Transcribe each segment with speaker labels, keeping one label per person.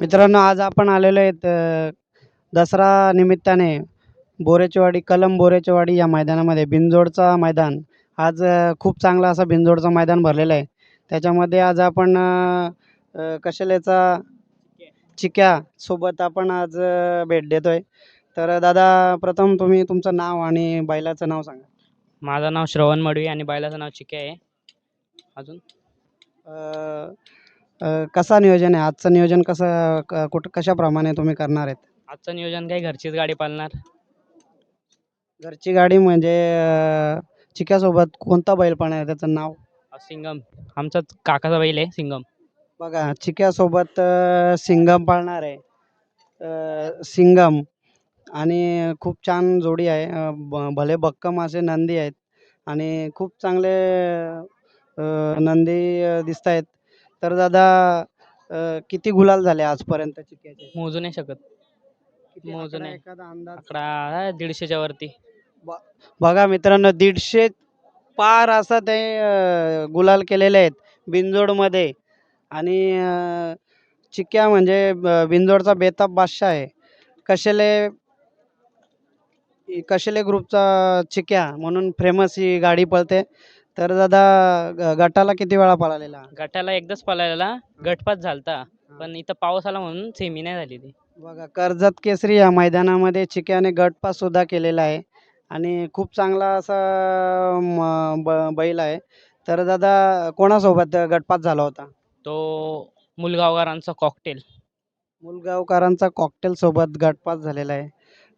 Speaker 1: मित्रांनो आज आपण आलेलो आहेत दसरा निमित्ताने बोरेचेवाडी कलम बोरेचेवाडी या मैदानामध्ये. बिनजोडचा मैदान. आज खूप चांगला असा बिनजोडचं मैदान भरलेलं आहे. त्याच्यामध्ये आज आपण कशेलेचा चिक्या सोबत आपण आज भेट देतोय. तर दादा प्रथम तुम्ही तुमचं नाव आणि बैलाचं नाव सांगा.
Speaker 2: माझं नाव श्रवण मडवी आणि बैलाचं नाव चिके आहे. अजून?
Speaker 1: कसा नियोजन आहे? आजचं नियोजन कसं क- कुठं कशाप्रमाणे तुम्ही करणार आहेत?
Speaker 2: आजचं नियोजन काही घरचीच गाडी पालणार?
Speaker 1: घरची गाडी म्हणजे अ, चिक्यासोबत कोणता बैल पण आहे? त्याचं नाव?
Speaker 2: सिंगम. आमचाच काकाचा बैल आहे सिंगम.
Speaker 1: बघा चिक्यासोबत अ, सिंगम पाळणार आहे. अ, सिंगम आणि खूप छान जोडी आहे. अ, ब- भले भक्कम असे नंदी आहेत आणि खूप चांगले अ, नंदी दिसत आहेत तर दादा अ, किती गुलाल झाले आजपर्यंत चिक्याचे
Speaker 2: मोजू नाही शकत.
Speaker 1: किती?
Speaker 2: मोजू
Speaker 1: आकडा,
Speaker 2: नाही.
Speaker 1: एखादा अंदाज?
Speaker 2: अकरा आहे, दीडशेच्या वरती.
Speaker 1: बघा मित्रांनो दीडशे पार असं ते अ, गुलाल केलेले आहेत बिनजोडमध्ये. आणि अ, चिक्या म्हणजे ब- बिनजोडचा बेताब बादशाह आहे. कशेले कशेले ग्रुपचा चिक्या म्हणून फेमस ही गाडी पळते. तर दादा ग- गटाला किती वेळा पळालेला?
Speaker 2: गटाला एकदाच पळायला गटपात झालता. पण इथं पाऊस आला म्हणून सेमी नाही झाली ती.
Speaker 1: बघा कर्जत केसरी या मैदानामध्ये चिक्याने गटपास सुद्धा केलेला आहे. आणि खूप चांगला असा म- ब- बैल आहे. तर दादा कोणासोबत गटपास झाला होता?
Speaker 2: तो मुलगावकरांचा कॉकटेल
Speaker 1: मुलगावकरांचा कॉकटेल सोबत गटपास झालेला आहे.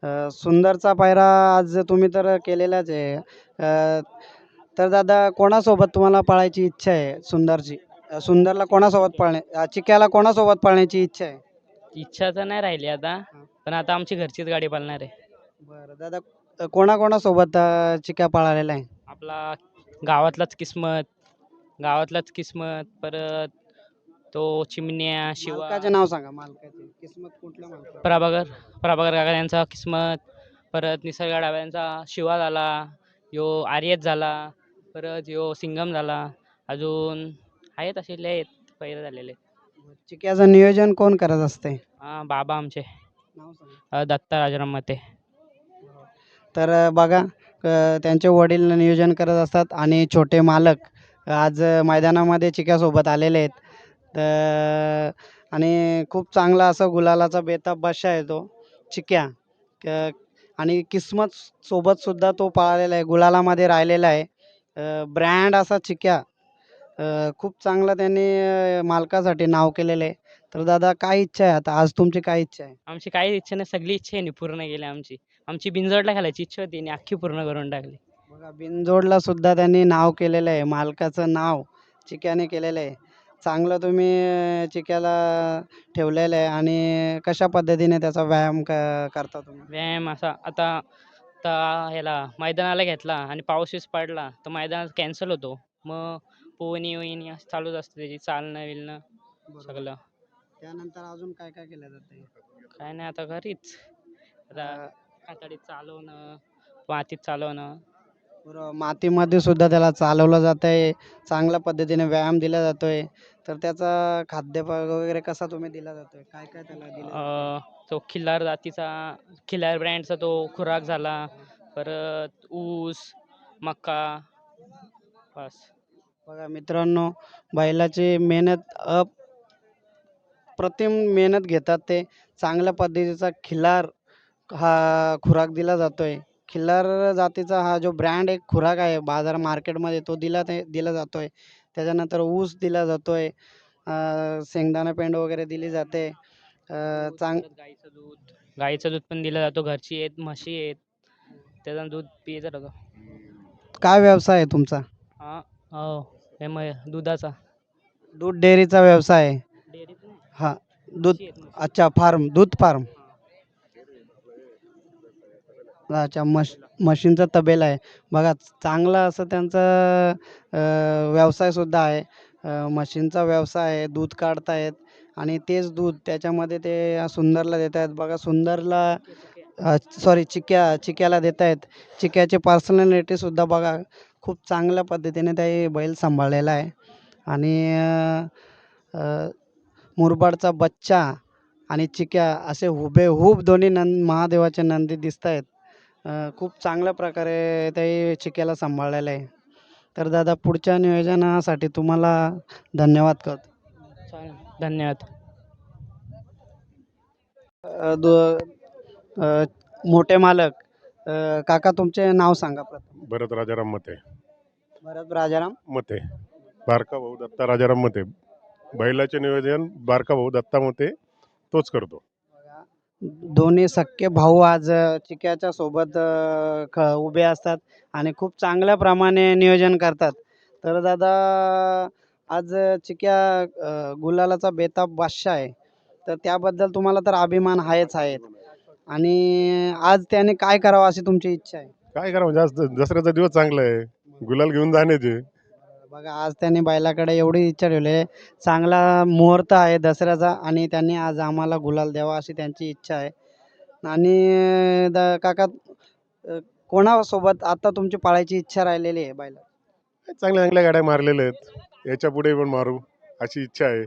Speaker 1: अ, सुंदरचा पायरा आज तुम्ही तर केलेलाच आहे. अ, तर दादा कोणासोबत तुम्हाला पळायची इच्छा आहे सुंदरची? सुंदरला कोणासोबत पळणे चिक्याला कोणासोबत पळण्याची इच्छा आहे?
Speaker 2: इच्छा तर नाही राहिली आता पण आता आमची घरचीच गाडी पालणार आहे.
Speaker 1: बरं दादा कोणाकोणासोबत चिक्या पळालेला आहे?
Speaker 2: आपला गावातलाच किस्मत गावातलाच किस्मत परत तो चिमण्या शिवा.
Speaker 1: मालकाचे नाव सांगा मालकाचे. किस्मत कुठल्या मालका
Speaker 2: प्रभाकर प्रभाकर काका यांचा किस्मत परत निसर्ग डाव्यांचा शिवा झाला यो आर्यत झाला. परत यो सिंगम झाला. अजून आहेत असे लय आहेत पैर झालेले.
Speaker 1: चिक्याचं नियोजन कोण करत असते
Speaker 2: हां बाबा आमचे. अ, दत्ता राजाराम मते
Speaker 1: तर बघा त्यांचे वडील नियोजन करत असतात आणि छोटे मालक आज मैदानामध्ये चिक्यासोबत आलेले आहेत. तर आणि खूप चांगला असं गुलालाचा बेताब बादशाह आहे तो चिक्या क- आणि किस्मत सोबत सुद्धा तो पळालेला आहे गुलालामध्ये राहिलेला आहे. ब्रँड असा चिक्या. खूप चांगला त्यांनी मालकासाठी नाव केलेलं आहे. तर दादा काय इच्छा आहे? आता आज तुमची काय इच्छा आहे?
Speaker 2: आमची काही इच्छा नाही. सगळी इच्छा आहे पूर्ण केली आमची. आमची बिनजोडला घालायची इच्छा होती आणि अख्खी पूर्ण करून टाकली.
Speaker 1: बघा बिनजोडला सुद्धा त्यांनी नाव केलेलं आहे. मालकाचं नाव चिक्याने केलेलं आहे. चांगलं तुम्ही चिक्याला ठेवलेलं आहे आणि कशा पद्धतीने त्याचा व्यायाम क करता तुम्ही?
Speaker 2: व्यायाम असा. आता आता ह्याला मैदानाला घेतला आणि पाऊसच पडला. तर मैदानात कॅन्सल होतो. मग पोहणी वहिनी असं चालूच असतं त्याची चालणं विलणं सगळं.
Speaker 1: त्यानंतर अजून काय काय केलं जाते
Speaker 2: काय नाही आता घरीच. आता कातडीत चालवणं मातीत चालवणं
Speaker 1: बरोबर मातीमध्ये सुद्धा त्याला चालवलं जात आहे चांगल्या पद्धतीने व्यायाम दिला जातोय. तर त्याचा खाद्य वगैरे कसा तुम्ही दिला जातोय? काय काय त्याला दिलं?
Speaker 2: अं, तो खिल्लार जातीचा खिल्लार ब्रँडचा तो खुराक झाला. परत ऊस मका बस.
Speaker 1: बघा मित्रांनो बैलाची मेहनत अप प्रतिम मेहनत घेतात ते. चांगल्या पद्धतीचा खिल्लार हा खुराक दिला जातोय. खिल्लार जातीचा हा जो ब्रँड एक खुराक आहे बाजार मार्केटमध्ये तो दिला ते दिला जातोय. त्याच्यानंतर ऊस दिला जातोय. अं, शेंगदाणा पेंड वगैरे दिली जाते. चांग
Speaker 2: गाईचं दूध. गाईचं दूध पण दिलं जातो. घरची आहेत म्हशी आहेत. त्याचं दूध पियचं राहतो.
Speaker 1: काय व्यवसाय आहे तुमचा?
Speaker 2: हा हो हे मग दुधाचा.
Speaker 1: दूध डेअरीचा व्यवसाय आहे. हा दूध. अच्छा फार्म दूध फार्म. अच्छा मश म्हशींचा तबेला आहे. बघा चांगला असं त्यांचा व्यवसायसुद्धा आहे. मशीनचा म्हशींचा व्यवसाय आहे दूध काढत आहेत आणि तेच दूध त्याच्यामध्ये ते सुंदरला देत आहेत बघा सुंदरला सॉरी चिक्या चिक्याला देत आहेत चिक्याची पर्सनॅलिटीसुद्धा बघा खूप चांगल्या पद्धतीने ते बैल सांभाळलेला आहे. आणि मुरबाडचा बच्चा आणि चिक्या असे हुबेहूब दोन्ही नंद महादेवाचे नंदी दिसत आहेत खूप चांगल्या प्रकारे ते चिक्याला सांभाळलेलं आहे. तर दादा पुढच्या नियोजनासाठी तुम्हाला धन्यवाद करतो.
Speaker 2: चालेल. धन्यवाद.
Speaker 1: अ, दो अ, मोठे मालक अ, काका तुमचे नाव सांगा प्रथम.
Speaker 3: भरत राजाराम मते.
Speaker 1: भरत राजाराम?
Speaker 3: मते. बारका भाऊ दत्ता राजाराम मते. बैलाचे नियोजन बारका भाऊ दत्ता मते. तोच करतो.
Speaker 1: दोन्ही सख्खे भाऊ आज चिक्याच्या सोबत ख उभे असतात आणि खूप चांगल्या प्रमाणे नियोजन करतात. तर दादा आज चिक्या गुलालाचा बेताब बादशाह आहे. तर त्याबद्दल तुम्हाला तर अभिमान आहेच आहेत आणि आज त्याने काय करावं अशी तुमची इच्छा आहे?
Speaker 3: काय करा म्हणजे आज दसऱ्याचा दिवस चांगला आहे. गुलाल घेऊन जाण्याचे.
Speaker 1: बघा आज त्यांनी बैलाकडे एवढी इच्छा ठेवली आहे. चांगला मुहूर्त आहे दसऱ्याचा आणि त्यांनी आज आम्हाला गुलाल द्यावा अशी त्यांची इच्छा आहे. आणि द काका कोणासोबत आता तुमची पाळायची इच्छा राहिलेली आहे बैला
Speaker 3: चांगल्या चांगल्या गाड्या मारलेल्या आहेत. याच्यापुढे पण मारू अशी इच्छा आहे.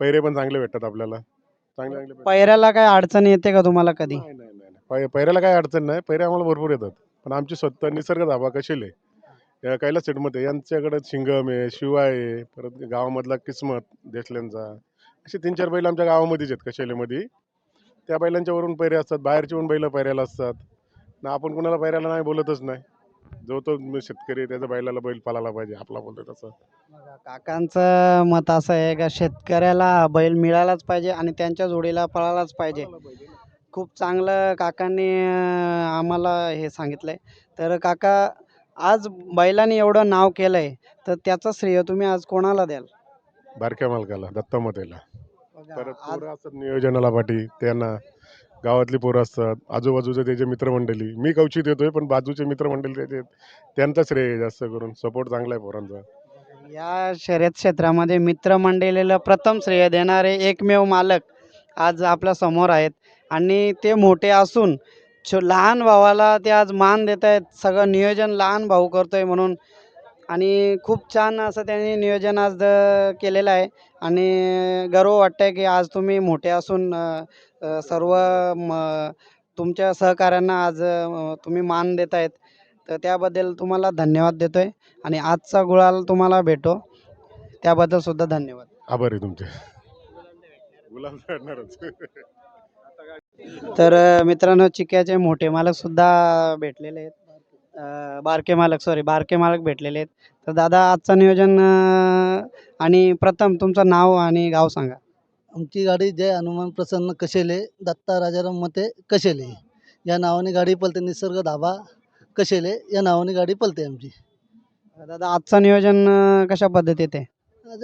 Speaker 3: पैरे पण चांगले भेटतात आपल्याला. चांगले चांगले पैरे-
Speaker 1: पैऱ्याला काय अडचण येते का तुम्हाला कधी?
Speaker 3: नाही नाही नाही पै- पैऱ्याला काय अडचण नाही. पैरे आम्हाला भरपूर येतात. पण आमची स्वतः निसर्ग धाबा कशेले या कैलास सेटमध्ये. यांच्याकडे शिंगम आहे शिवाय आहे परत गावामधला किस्मत देसल्यांचा असे तीन चार बैल आमच्या गावामध्येच आहेत कशेलेमध्ये त्या बैलांच्या वरून पैरे असतात बाहेरचे पण बैल पैऱ्याला असतात. ना आपण कुणाला पैऱ्याला नाही बोलतच नाही. जो तो शेतकरी आहे, त्याच्या बैलाला बैल पालायला पाहिजे आपला बोलतो तसं.
Speaker 1: काकांचं मत असं आहे का शेतकऱ्याला बैल मिळालाच पाहिजे आणि त्यांच्या जोडीला पळालाच पाहिजे. खूप चांगलं काकांनी आम्हाला हे सांगितलं आहे तर काका आज बैलांनी एवढं नाव केलं आहे तर त्याचं श्रेय तुम्ही आज कोणाला द्याल?
Speaker 3: बारक्या मालकाला दत्तमतेला
Speaker 1: बघा,
Speaker 3: परत
Speaker 1: आज
Speaker 3: पोरं असतात नियोजनाला पाठी त्यांना गावातली पोरं असतात आजूबाजूचे त्याचे मित्रमंडळी. मी कवचित येतोय पण बाजूचे मित्रमंडळी त्याचे त्यांचा श्रेय आहे जास्त करून. सपोर्ट चांगला आहे पोरांचा.
Speaker 1: या शर्यत क्षेत्रामध्ये मित्रमंडळीला प्रथम श्रेय देणारे एकमेव मालक आज आपल्यासमोर आहेत. आणि ते मोठे असून छो लहान भावाला ते आज मान देत आहेत सगळं नियोजन लहान भाऊ करतो आहे म्हणून. आणि खूप छान असं त्यांनी नियोजन आज द- केलेलं आहे. आणि गर्व वाटतं आहे की आज तुम्ही मोठे असून सर्व म तुमच्या सहकाऱ्यांना आज तुम्ही मान देत आहेत तर त्याबद्दल तुम्हाला धन्यवाद देतो आहे आणि आजचा गुळाल तुम्हाला भेटो. त्याबद्दलसुद्धा धन्यवाद.
Speaker 3: आभारी तुमचे. गुलाब
Speaker 1: तर मित्रांनो चिक्याचे मोठे मालक सुद्धा भेटलेले आहेत. बारके मालक सॉरी बारके मालक भेटलेले आहेत. तर दादा आजचं नियोजन आणि प्रथम तुमचं नाव आणि गाव सांगा.
Speaker 4: आमची गाडी जय हनुमान प्रसन्न कशेले दत्ता राजाराम मते कशेले. या नावाने गाडी पलते निसर्ग धाबा कशेले या नावाने गाडी पलते आमची.
Speaker 1: दादा आजचं नियोजन कशा पद्धतीत आहे?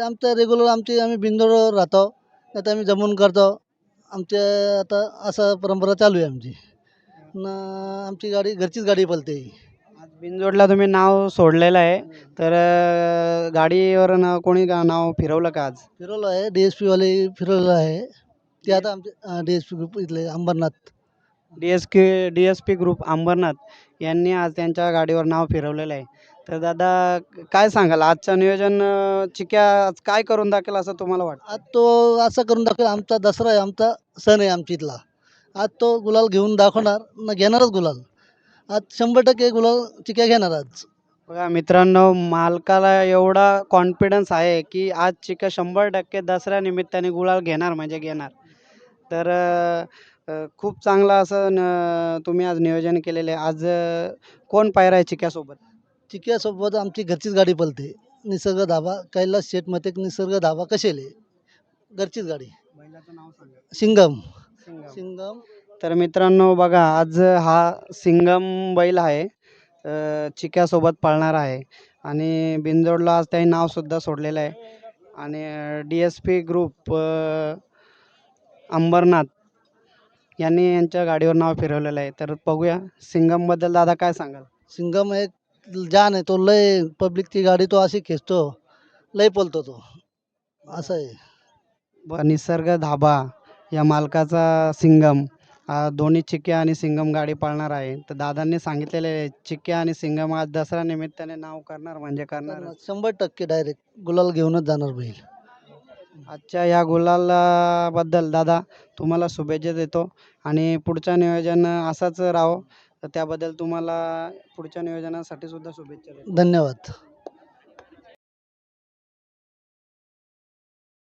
Speaker 4: आमचं रेग्युलर आमची आम्ही बिंदोडवर राहतो. तर आम्ही जमून करतो. आमच्या आता असं परंपरा चालू आहे आमची. न आमची गाडी घरचीच गाडी पलते.
Speaker 1: बिनजोडला तुम्ही नाव सोडलेलं आहे. तर अ, गाडीवर न कोणी गा- नाव फिरवलं का आज?
Speaker 4: फिरवलं आहे डी एस पीवाले फिरवलेलं आहे. ते आता आमचे डी एस पी ग्रुप इथले Ambarnath.
Speaker 1: D S K D S P group Ambarnath यांनी आज त्यांच्या गाडीवर नाव फिरवलेलं आहे. तर दादा काय सांगाल? आजचं नियोजन अं, चिक्या आज काय करून दाखवेल असं तुम्हाला वाटतं?
Speaker 4: आज तो असं करून दाखवेल. आमचा दसरा आहे आमचा सण आहे आमच्या इथला. आज तो गुलाल घेऊन दाखवणार न घेणारच गुलाल. आज शंभर टक्के गुलाल चिक्या घेणार आज.
Speaker 1: बघा मित्रांनो मालकाला एवढा कॉन्फिडन्स आहे की आज चिक्या शंभर टक्के दसऱ्या निमित्ताने गुलाल घेणार म्हणजे घेणार. तर अं, खूप चांगलं असं न- तुम्ही आज नियोजन केलेलं आहे. आज कोण पायरा आहे चिक्यासोबत?
Speaker 4: चिक्यासोबत आमची घरचीच गाडी पलते. निसर्ग धाबा कैलास शेठ मते निसर्ग धाबा कशेले? घरचीच गाडी.
Speaker 1: बैलाचं नाव सांगा.
Speaker 4: सिंगम. सिंगम.
Speaker 1: तर मित्रांनो बघा आज हा सिंगम बैल आहे. अ, चिक्यासोबत पळणार आहे. आणि बिनजोडला आज त्यांनी नावसुद्धा सोडलेलं आहे. आणि D S P group Ambarnath यांनी यांच्या गाडीवर नाव फिरवलेलं आहे. तर बघूया सिंगमबद्दल दादा काय सांगाल?
Speaker 4: सिंगम एक जान आहे तो लय पब्लिकची गाडी तो अशी खेचतो लय पलतो तो. असं आहे.
Speaker 1: ब- निसर्ग धाबा या मालकाचा सिंगम दोन्ही चिक्या आणि सिंगम गाडी पळणार आहे. तर दादांनी सांगितलेले आहे, चिक्या आणि सिंगम आज दसरा निमित्ताने नाव करणार म्हणजे करणार
Speaker 4: शंभर टक्के डायरेक्ट गुलाल घेऊनच जाणार बैल.
Speaker 1: आजच्या या गुलालाबद्दल दादा तुम्हाला शुभेच्छा देतो. आणि पुढचं नियोजन असंच राहो. तर त्याबद्दल तुम्हाला पुढच्या नियोजनासाठी सुद्धा शुभेच्छा देतो.
Speaker 4: धन्यवाद.